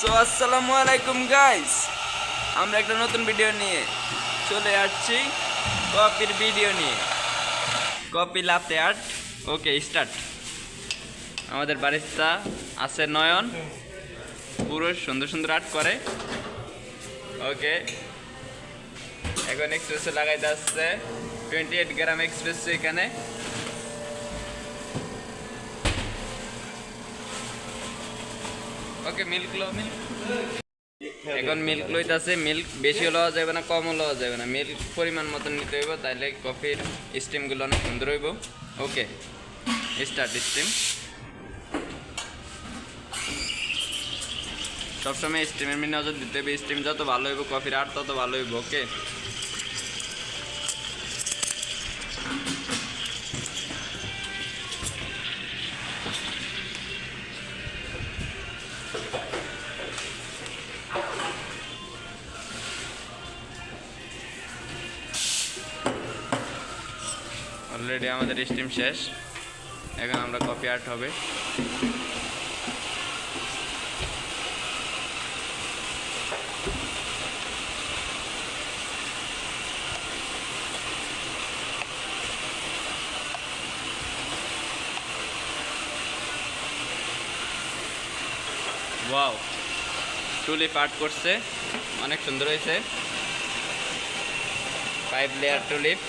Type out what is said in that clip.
So আসসালামু আলাইকুম guys আমরা একটা নতুন ভিডিও নিয়ে চলে আসছি কপির ভিডিও নিয়ে। Coffee latte art okay start আমাদের বারিস্তা আছে নয়ন। পুরো সুন্দর সুন্দর আর্ট করে। ওকে এখন এক্সপ্রেসে লাগাইতে আসছে। টোয়েন্টি এইট গ্রাম এক্সপ্রেস এখানে। ওকে মিল্ক লো মিল্ক এখন মিল্ক লইতাছে মিল্ক বেশি লওয়া যাবে না, কমও লওয়া যাবে না। মিল্ক পরিমাণ মতন নিতে হইব, তাইলে কফির স্টিমগুলো অনেক সুন্দর হইব। ওকে স্টার্ট স্টিম সবসময় স্টিমের নজর দিতে হবে স্টিম যত ভালো হইব কফির আর তত ভালো হইব ওকে অলরেডি আমাদের স্টিম শেষ। এখন আমরা কফি আর্ট হবে। ওয়াও টুলিপ আর্ট করছে। অনেক সুন্দর হয়েছে। Five layer tulip